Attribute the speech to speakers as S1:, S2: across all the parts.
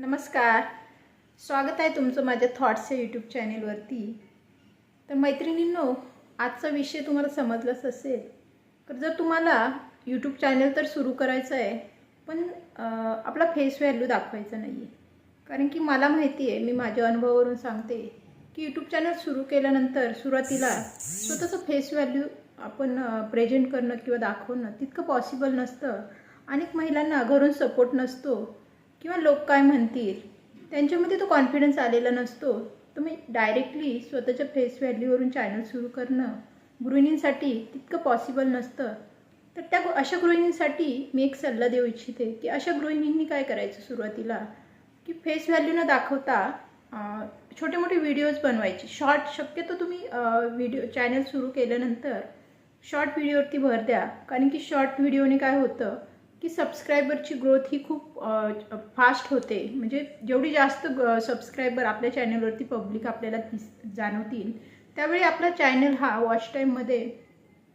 S1: नमस्कार. स्वागत आहे तुमचं माझ्या थॉट्स या यूट्यूब चॅनेलवरती तर मैत्रिणींनो आजचा विषय तुम्हाला समजलाच असेल. तर जर तुम्हाला यूट्यूब चॅनल तर सुरू करायचं आहे पण आपला फेस व्हॅल्यू दाखवायचा नाही आहे कारण की मला माहिती आहे मी माझ्या अनुभवावरून सांगते की यूट्यूब चॅनल सुरू केल्यानंतर सुरुवातीला स्वतःचं फेस व्हॅल्यू आपण प्रेझेंट करणं किंवा दाखवणं तितकं पॉसिबल नसतं. अनेक महिलांना घरून सपोर्ट नसतो. किंवा लोक काय म्हणतील त्यांच्यामध्ये तो कॉन्फिडन्स आलेला नसतो. तुम्ही डायरेक्टली स्वतःच्या फेस व्हॅल्यूवरून चॅनल सुरू करणं गृहिणींसाठी तितकं पॉसिबल नसतं. तर त्या अशा गृहिणींसाठी मी एक सल्ला देऊ इच्छिते की अशा गृहिणींनी काय करायचं सुरुवातीला? की फेस व्हॅल्यू न दाखवता छोटे मोठे व्हिडिओज बनवायचे. शॉर्ट शक्यतो तुम्ही व्हिडिओ चॅनल सुरू केल्यानंतर शॉर्ट व्हिडिओवरती भर द्या. कारण की शॉर्ट व्हिडिओने काय होतं की सबस्क्रायबरची ग्रोथ ही खूप फास्ट होते. म्हणजे जेवढी जास्त सबस्क्रायबर आपल्या चॅनलवरती पब्लिक आपल्याला दिस जाणवतील त्यावेळी आपला चॅनल हा वॉच टाईममध्ये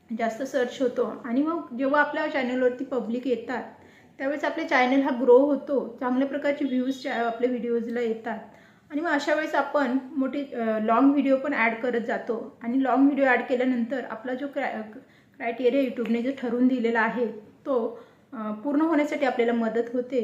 S1: जास्त सर्च होतो. आणि मग जेव्हा आपल्या चॅनलवरती पब्लिक येतात त्यावेळेस आपल्या चॅनल हा ग्रो होतो. चांगल्या प्रकारचे व्ह्यूज आपल्या व्हिडिओजला येतात. आणि मग अशा वेळेस आपण मोठे लॉंग व्हिडिओ पण ॲड करत जातो. आणि लॉंग व्हिडिओ ॲड केल्यानंतर आपला जो क्राय क्रायटेरिया यूट्यूबने जो ठरवून दिलेला आहे तो पूर्ण होण्यासाठी आपल्याला मदत होते.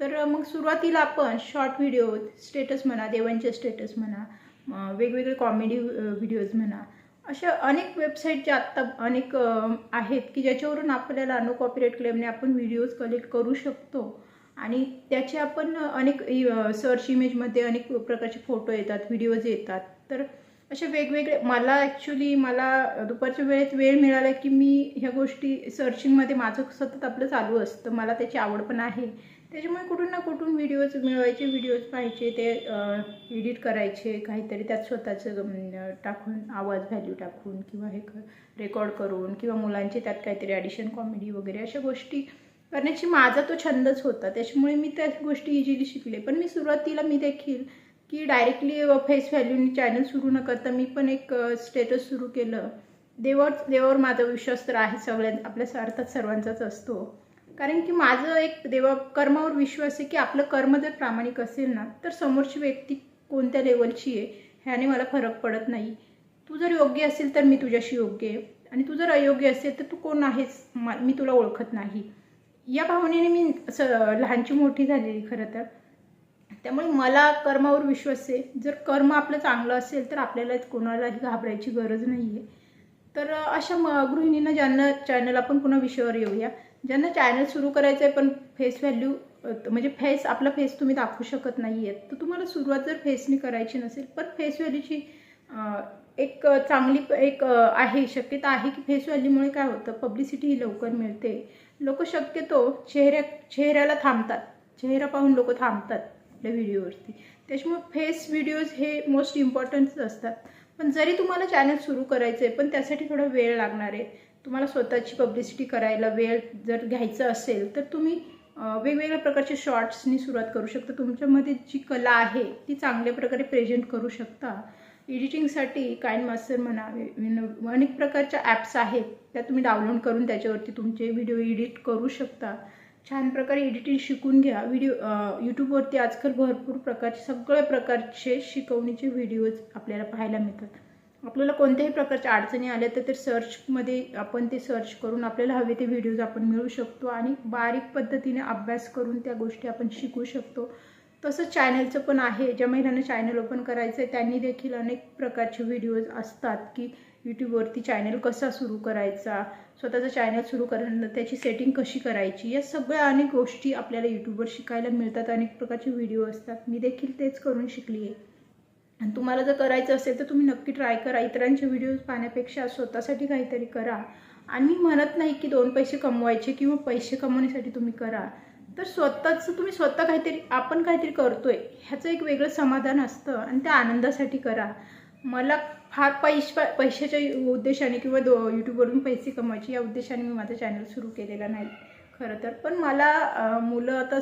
S1: तर मग सुरुवातीला आपण शॉर्ट व्हिडिओ स्टेटस म्हणा देवांचे स्टेटस म्हणा वेगवेगळे कॉमेडी व्हिडिओज म्हणा अशा अनेक वेबसाईट ज्या आत्ता अनेक आहेत की ज्याच्यावरून आपल्याला नो कॉपीराईट क्लेमने आपण व्हिडिओज कलेक्ट करू शकतो. आणि त्याचे आपण अनेक सर्च इमेजमध्ये अनेक प्रकारचे फोटो येतात व्हिडिओज येतात. तर असे वेगवेगळे मला ॲक्च्युली मला दुपारच्या वेळेत वेळ मिळाला की मी ह्या गोष्टी सर्चिंगमध्ये माझं सतत आपलं चालू असतं. मला त्याची आवड पण आहे. त्याच्यामुळे कुठून ना कुठून व्हिडिओज मिळवायचे व्हिडिओज पाहायचे ते एडिट करायचे काहीतरी त्यात स्वतःचं टाकून आवाज व्हॅल्यू टाकून किंवा हे रेकॉर्ड करून किंवा मुलांचे त्यात काहीतरी ॲडिशन कॉमेडी वगैरे अशा गोष्टी करण्याची माझा तो छंदच होता. त्याच्यामुळे मी त्या गोष्टी इझिली शिकले. पण मी सुरुवातीला मी देखील की डायरेक्टली फेस व्हॅल्यूनी चॅनल सुरू न करता मी पण एक स्टेटस सुरू केलं. देवावर देवावर माझा विश्वास तर आहे सगळ्यां आपल्या अर्थात सर्वांचाच असतो. कारण की माझं एक देवा कर्मावर विश्वास आहे की आपलं कर्म जर प्रामाणिक असेल ना तर समोरची व्यक्ती कोणत्या लेवलची आहे ह्याने मला फरक पडत नाही. तू जर योग्य असेल तर मी तुझ्याशी योग्य आहे. आणि तू जर अयोग्य असेल तर तू कोण आहेस मा- मी तुला ओळखत नाही. या भावनेने मी असं लहानची मोठी झालेली खरं तर. त्यामुळे मला कर्मावर विश्वास आहे. जर कर्म आपलं चांगलं असेल तर आपल्याला कोणालाही घाबरायची गरज नाही आहे तर अशा म गृहिणींना ज्यांना चॅनल आपण पुन्हा विषयावर येऊया. ज्यांना चॅनल सुरू करायचं आहे पण फेस व्हॅल्यू म्हणजे फेस आपला फेस तुम्ही दाखवू शकत नाही आहेत तर तुम्हाला सुरुवात जर फेसनी करायची नसेल पण फेस व्हॅल्यूची एक चांगली एक आहे शक्यता आहे की फेस व्हॅल्यूमुळे काय होतं? पब्लिसिटी ही लवकर मिळते. लोक शक्यतो चेहऱ्या चेहऱ्याला थांबतात. चेहरा पाहून लोक थांबतात. आपल्या व्हिडिओवरती. त्याच्यामुळे फेस व्हिडिओज हे मोस्ट इम्पॉर्टंटच असतात. पण जरी तुम्हाला चॅनल सुरू करायचं आहे पण त्यासाठी थोडा वेळ लागणार आहे. तुम्हाला स्वतःची पब्लिसिटी करायला वेळ जर घ्यायचं असेल तर तुम्ही वेगवेगळ्या प्रकारचे शॉर्ट्सनी सुरुवात करू शकता. तुमच्यामध्ये जी कला आहे ती चांगल्या प्रकारे प्रेझेंट करू शकता. एडिटिंगसाठी काइंड मास्टर म्हणा अनेक प्रकारच्या ॲप्स आहेत त्या तुम्ही डाउनलोड करून त्याच्यावरती तुमचे व्हिडिओ एडिट करू शकता. छान प्रकारे एडिटिंग शिकून घ्या. व्हिडिओ यूट्यूबवरती आजकाल भरपूर प्रकारचे सगळ्या प्रकारचे शिकवणीचे व्हिडिओज आपल्याला पाहायला मिळतात. आपल्याला कोणत्याही प्रकारच्या अडचणी आल्या तर ते सर्चमध्ये आपण ते सर्च करून आपल्याला हवे ते व्हिडिओज आपण मिळू शकतो आणि बारीक पद्धतीने अभ्यास करून त्या गोष्टी आपण शिकू शकतो. तसंच चॅनलचं पण आहे. ज्या महिलांना चॅनल ओपन करायचं आहे त्यांनी देखील अनेक प्रकारचे व्हिडिओज असतात की यूट्यूबवरती चॅनल कसा सुरू करायचा स्वतःचा चॅनल सुरू करणं त्याची सेटिंग कशी करायची या सगळ्या अनेक गोष्टी आपल्याला यूट्यूबवर शिकायला मिळतात अनेक प्रकारचे व्हिडिओ असतात. मी देखील तेच करून शिकली आहे आणि तुम्हाला जर करायचं असेल तर तुम्ही नक्की ट्राय करा. इतरांचे व्हिडिओज पाहण्यापेक्षा स्वतःसाठी काहीतरी करा. आणि मी म्हणत नाही की दोन पैसे कमवायचे किंवा पैसे कमवण्यासाठी तुम्ही करा. तर स्वतःचं तुम्ही स्वतः काहीतरी आपण काहीतरी करतोय ह्याचं एक वेगळं समाधान असतं. आणि त्या आनंदासाठी करा. मला फार पैश पैशाच्या उद्देशाने किंवा दो यूट्यूबवरून पैसे कमवायचे या उद्देशाने मी माझा चॅनल सुरू केलेला नाही खरं तर. पण मला मुलं आता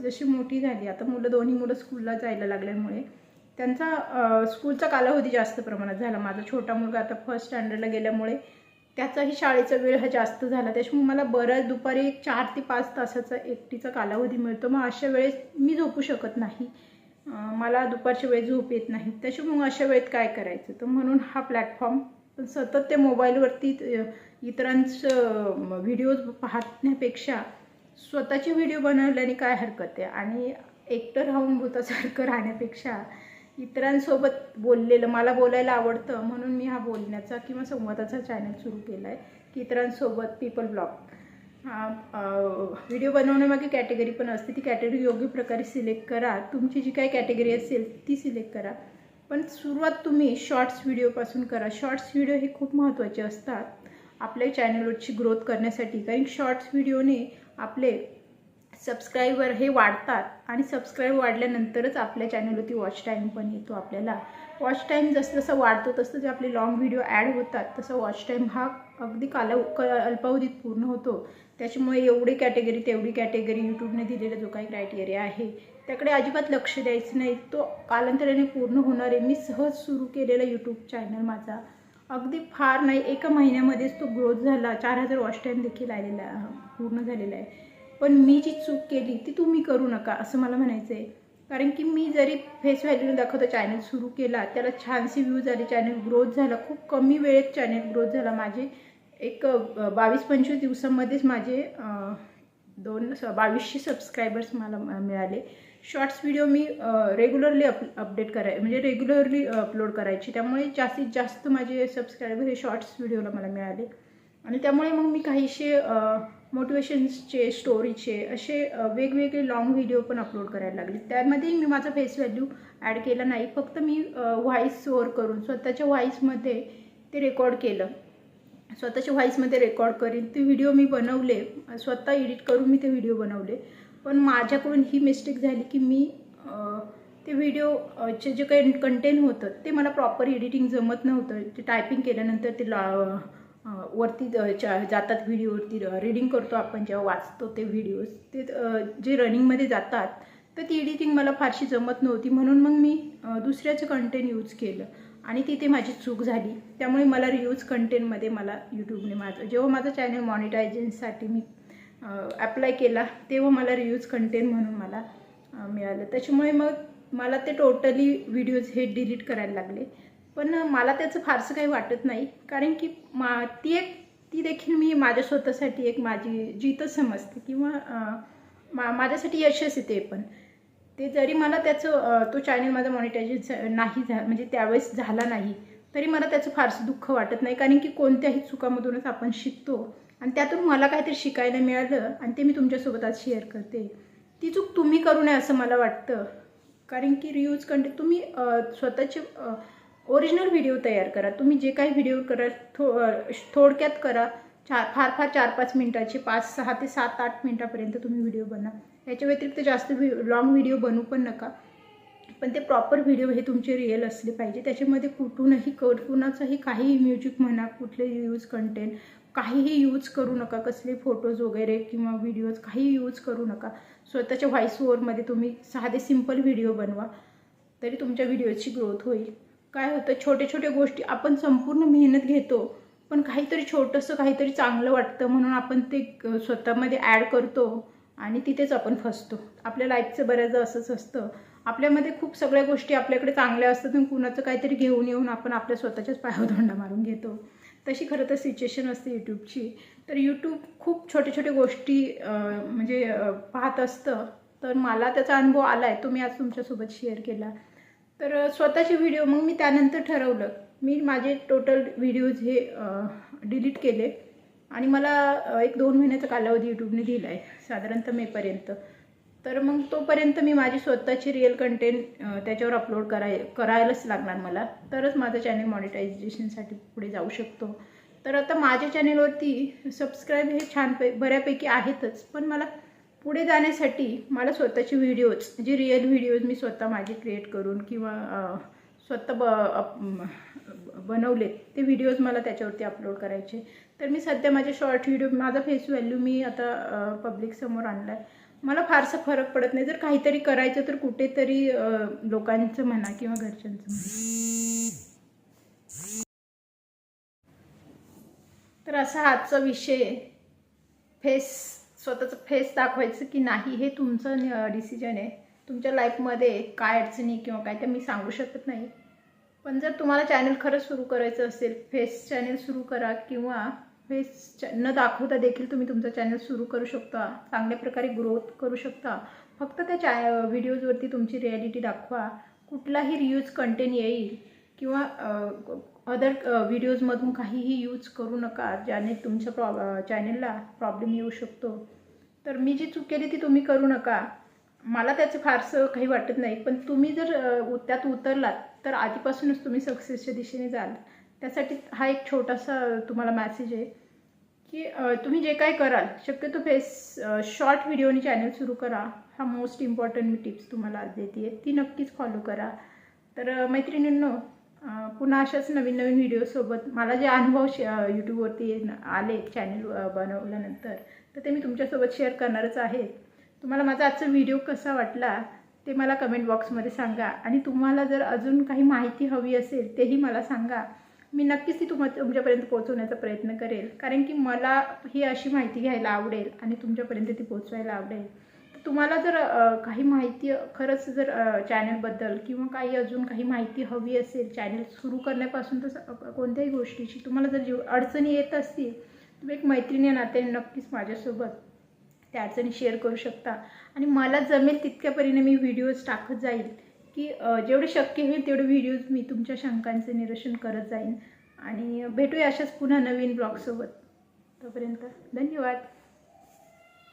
S1: जशी मोठी झाली आता मुलं दोन्ही मुलं स्कूलला जायला लागल्यामुळे त्यांचा स्कूलचा कालावधी जास्त प्रमाणात झाला. माझा छोटा मुलगा आता फर्स्ट स्टँडर्डला गेल्यामुळे त्याचाही शाळेचा वेळ हा जास्त झाला. त्याच्यामुळे मला बऱ्याच दुपारी एक चार ते पाच तासाचा एकटीचा कालावधी मिळतो. मग अशा वेळेस मी झोपू शकत नाही. मला दुपारच्या वेळेस झोप येत नाही. त्याच्यामुळे अशा वेळेत काय करायचं? तर म्हणून हा प्लॅटफॉर्म पण सतत त्या मोबाईलवरती इतरांचं व्हिडिओज पाहण्यापेक्षा स्वतःचे व्हिडिओ बनवल्याने काय हरकत आहे? आणि एकटं राहून भूतासारखं राहण्यापेक्षा इतरांसोबत बोललेलं मला बोलायला आवडतं म्हणून मी हा बोलण्याचा किंवा संवादाचा चॅनल सुरू केला आहे की इतरांसोबत पीपल ब्लॉग व्हिडिओ बनवण्यामागे कॅटेगरी पण असते. ती कॅटेगरी योग्य प्रकारे सिलेक्ट करा. तुमची जी काही कॅटेगरी असेल ती सिलेक्ट करा. पण सुरुवात तुम्ही शॉर्ट्स व्हिडिओपासून करा. शॉर्ट्स व्हिडिओ हे खूप महत्त्वाचे असतात. आपल्या चॅनलवरची ग्रोथ करण्यासाठी. कारण शॉर्ट्स व्हिडिओने आपले सबस्क्रायबर हे वाढतात आणि सबस्क्राईब वाढल्यानंतरच आपल्या चॅनलवरती वॉच टाईम पण येतो आपल्याला. वॉच टाईम जसं जसं वाढतो तसं जे आपले लॉंग व्हिडिओ ॲड होतात तसं वॉच टाईम हा अगदी काला क अल्पावधीत पूर्ण होतो. त्याच्यामुळे एवढी कॅटेगरी तेवढी कॅटेगरी यूट्यूबने दिलेला जो काही क्रायटेरिया आहे त्याकडे अजिबात लक्ष द्यायचं नाही. तो कालांतराने पूर्ण होणार आहे. मी सहज सुरू केलेला यूट्यूब चॅनल माझा अगदी फार नाही एका महिन्यामध्येच तो ग्रोथ झाला. चार हजार वॉच टाईम देखील आलेला पूर्ण झालेला आहे. पण मी जी चूक केली ती तुम्ही करू नका असं मला म्हणायचं आहे कारण की मी जरी फेस व्हॅल्यूने दाखवता चॅनल सुरू केला त्याला छानशी व्ह्यूज आले चॅनल ग्रोथ झाला खूप कमी वेळेत चॅनल ग्रोथ झाला माझे. एक बावीस पंचवीस दिवसामध्येच माझे दोन स बावीसशे सबस्क्रायबर्स मला मिळाले. शॉर्ट्स व्हिडिओ मी रेग्युलरली अप अपडेट कराय म्हणजे रेग्युलरली अपलोड करायची. त्यामुळे जास्तीत जास्त माझे सबस्क्रायबर हे शॉर्ट्स व्हिडिओला मला मिळाले. आणि त्यामुळे मग मी काहीशे मोटिवेशन्सचे स्टोरीचे असे वेगवेगळे लाँग व्हिडिओ पण अपलोड करायला लागले. त्यामध्येही मी माझा फेस व्हॅल्यू ॲड केला नाही. फक्त मी व्हॉईस ओवर करून स्वतःच्या व्हॉईसमध्ये ते रेकॉर्ड केलं. स्वतःच्या व्हॉईसमध्ये रेकॉर्ड करीन. ते व्हिडिओ मी बनवले. स्वतः एडिट करून मी ते व्हिडिओ बनवले. पण माझ्याकडून ही मिस्टेक झाली की मी ते व्हिडिओचे जे काही कंटेंट होतं ते मला प्रॉपर एडिटिंग जमत नव्हतं. ते टायपिंग केल्यानंतर ते ला वरती जातात व्हिडिओवरती रीडिंग करतो आपण जेव्हा वाचतो ते व्हिडिओज ते जे रनिंगमध्ये जातात तर ती एडिटिंग मला फारशी जमत नव्हती. म्हणून मग मी दुसऱ्याचं कंटेंट यूज केलं. आणि तिथे माझी चूक झाली. त्यामुळे मला रियूज कंटेंटमध्ये मला यूट्यूबने माझं जेव्हा माझं चॅनल मॉनिटायझेशनसाठी मी अप्लाय केला तेव्हा मला रियूज कंटेंट म्हणून मला मिळालं. त्याच्यामुळे मग मला ते टोटली व्हिडिओज हे डिलीट करायला लागले. पण मला त्याचं फारसं काही वाटत नाही. कारण की मा ती एक ती देखील मी माझ्या स्वतःसाठी एक माझी जीतच समजते किंवा मा माझ्यासाठी यशच येते पण. ते जरी मला त्याचं तो चॅनल माझा मॉनिटायझेशन नाही झा म्हणजे त्यावेळेस झाला नाही तरी मला त्याचं फारसं दुःख वाटत नाही. कारण की कोणत्याही चुकामधूनच आपण शिकतो. आणि त्यातून मला काहीतरी शिकायला मिळालं आणि ते मी तुमच्यासोबत आज शेअर करते. ती चूक तुम्ही करू नये असं मला वाटतं. कारण की रियूज कंटेंट तुम्ही स्वतःचे ओरिजिनल व्हिडिओ तयार करा. तुम्ही जे काही व्हिडिओ करा थो थोडक्यात करा. चार फार फार चार पाच मिनटाचे पाच सहा ते सात आठ मिनटापर्यंत तुम्ही व्हिडिओ बना याच्या व्यतिरिक्त जास्त व्हि लॉंग व्हिडिओ बनवू पण नका. पण ते प्रॉपर व्हिडिओ हे तुमचे रिअल असले पाहिजे. त्याच्यामध्ये कुठूनही क कुणाचंही काहीही म्युझिक म्हणा कुठले यूज कंटेंट काहीही यूज करू नका. कसले फोटोज वगैरे किंवा व्हिडिओज काही यूज करू नका. स्वतःच्या व्हॉईस ओवरमध्ये तुम्ही साधे सिंपल व्हिडिओ बनवा. तरी तुमच्या व्हिडिओची ग्रोथ होईल. काय होतं छोट्या छोट्या गोष्टी आपण संपूर्ण मेहनत घेतो पण काहीतरी छोटंसं काहीतरी चांगलं वाटतं म्हणून आपण ते स्वतःमध्ये ॲड करतो. आणि तिथेच आपण फसतो. आपल्या लाईफचं बऱ्याचदा असंच असतं. आपल्यामध्ये खूप सगळ्या गोष्टी आपल्याकडे चांगल्या असतात आणि कुणाचं काहीतरी घेऊन येऊन आपण आपल्या स्वतःच्याच पायावर धोंडा मारून घेतो. तशी खरं तर सिच्युएशन असते यूट्यूबची तर यूट्यूब खूप छोट्या छोट्या गोष्टी म्हणजे पाहत असतं. तर मला त्याचा अनुभव आला आहे तो मी आज तुमच्यासोबत शेअर केला. तर स्वतःचे व्हिडिओ मग मी त्यानंतर ठरवलं. मी माझे टोटल व्हिडिओज हे डिलीट केले. आणि मला एक दोन महिन्याचा कालावधी यूट्यूबने दिला आहे साधारणतः मेपर्यंत तर मग तोपर्यंत मी माझी स्वतःची रिअल कंटेंट त्याच्यावर अपलोड कराय करायलाच लागणार मला. तरच माझं चॅनल मॉनिटायझेशनसाठी पुढे जाऊ शकतो. तर आता माझ्या चॅनेलवरती सबस्क्राईब हे छान पै बऱ्यापैकी आहेतच पण मला पुढे जाण्यासाठी मला स्वतःचे व्हिडिओज जे रिअल व्हिडिओज मी स्वतः माझे क्रिएट करून किंवा स्वतः ब अप- बनवले. ते व्हिडिओज मला त्याच्यावरती अपलोड करायचे. तर मी सध्या माझे शॉर्ट व्हिडिओ माझा फेस व्हॅल्यू मी आता पब्लिकसमोर आणला आहे मला फारसा फरक पडत नाही. जर काहीतरी करायचं तर कुठेतरी लोकांचं म्हणा किंवा घरच्यांचं म्हणा. तर असा आजचा विषय फेस स्वतःचं फेस दाखवायचं की नाही हे तुमचं डिसिजन आहे. तुमच्या लाईफमध्ये काय अडचणी किंवा काय ते मी सांगू शकत नाही. पण जर तुम्हाला चॅनल खरंच सुरू करायचं असेल फेस चॅनल सुरू करा किंवा फेस न दाखवता देखील तुम्ही तुमचं चॅनल सुरू करू शकता चांगल्या प्रकारे ग्रोथ करू शकता. फक्त त्या चॅ व्हिडिओजवरती तुमची रिॲलिटी दाखवा. कुठलाही रियूज कंटेंट येईल किंवा अदर व्हिडिओजमधून काहीही यूज करू नका ज्याने तुमच्या प्रॉ चॅनलला प्रॉब्लेम येऊ शकतो. तर मी जी चूक केली ती तुम्ही करू नका. मला त्याचं फारसं काही वाटत नाही पण तुम्ही जर त्यात उतरलात तर आधीपासूनच तुम्ही सक्सेसच्या दिशेने जाल. त्यासाठी हा एक छोटासा तुम्हाला मॅसेज आहे की तुम्ही जे काय कराल शक्यतो फेस शॉर्ट व्हिडिओनी चॅनल सुरू करा. हा मोस्ट इम्पॉर्टंट मी टिप्स तुम्हाला आज देते आहे ती नक्कीच फॉलो करा. तर मैत्रिणींनो पुन्हा अशाच नवीन नवीन व्हिडिओसोबत मला जे अनुभव शे यूट्यूबवरती न- आले चॅनल बनवल्यानंतर तर ते मी तुमच्यासोबत शेअर करणारच आहे. तुम्हाला माझा आजचा व्हिडिओ कसा वाटला ते मला कमेंट बॉक्समध्ये सांगा. आणि तुम्हाला जर अजून काही माहिती हवी असेल तेही मला सांगा. मी नक्कीच ती तुम्हा तुमच्यापर्यंत पोहोचवण्याचा प्रयत्न करेल. कारण की मला ही अशी माहिती घ्यायला आवडेल आणि तुमच्यापर्यंत ती पोहोचवायला आवडेल. तर तुम्हाला जर काही माहिती खरंच जर चॅनलबद्दल किंवा काही अजून काही माहिती हवी असेल चॅनल सुरू करण्यापासून तर स- कोणत्याही गोष्टीची तुम्हाला जर जीव अडचणी येत असतील तुम्ही एक मैत्रिणी या नात्याने नक्कीच माझ्यासोबत त्या अडचणी शेअर करू शकता. आणि मला जमेल तितक्यापरीने मी व्हिडिओज टाकत जाईल की जेवढे शक्य होईल तेवढे व्हिडिओज मी तुमच्या शंकांचे निरसन करत जाईन. आणि भेटूया अशाच पुन्हा नवीन ब्लॉगसोबत तोपर्यंत धन्यवाद.